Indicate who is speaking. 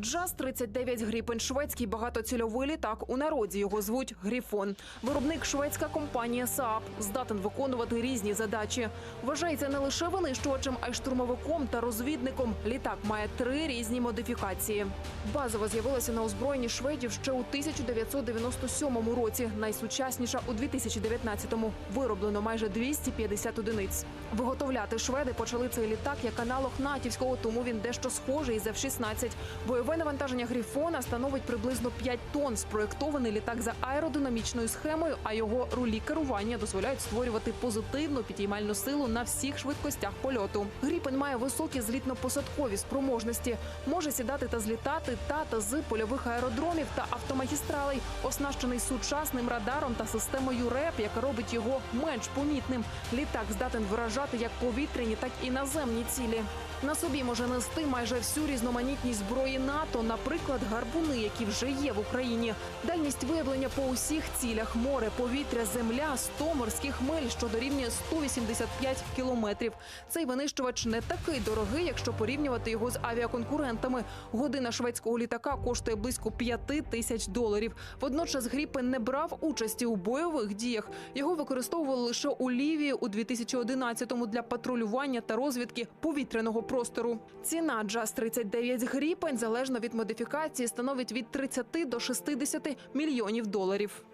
Speaker 1: Джаз 39 Гріпен шведський багатоцільовий літак. У народі його звуть Гріфон. Виробник шведська компанія Saab здатен виконувати різні задачі. Вважається не лише винищувачем, а й штурмовиком та розвідником. Літак має три різні модифікації. Базово з'явилася на озброєнні шведів ще у 1997 році. Найсучасніша у 2019-му. Вироблено майже 250 одиниць. Виготовляти шведи почали цей літак як аналог натівського, тому він дещо схожий із F-16. Бойове навантаження Гріфона становить приблизно 5 тонн. Спроєктований літак за аеродинамічною схемою, а його рулі керування дозволяють створювати позитивну підіймальну силу на всіх швидкостях польоту. Гріпен має високі злітно-посадкові спроможності, може сідати та злітати та та з польових аеродромів та автомагістралей, оснащений сучасним радаром та системою РЕП, яка робить його менш помітним. Літак здатен виражати як повітряні, так і наземні цілі. На собі може нести майже всю різноманітність зброї НАТО, наприклад, гарбуни, які вже є в Україні. Дальність виявлення по усіх цілях море, повітря, земля, 100 морських миль, що дорівнює 185 кілометрів. Цей винищувач не такий дорогий, якщо порівнювати його з авіаконкурентами. Година шведського літака коштує близько 5 тисяч доларів. Водночас Гріпен не брав участі у бойових діях. Його використовували лише у Лівії у 2011-му для патрулювання та розвідки повітряного простору. Ціна Джаз 39 Гріпен залежно від модифікації становить від 30 до 60 мільйонів доларів.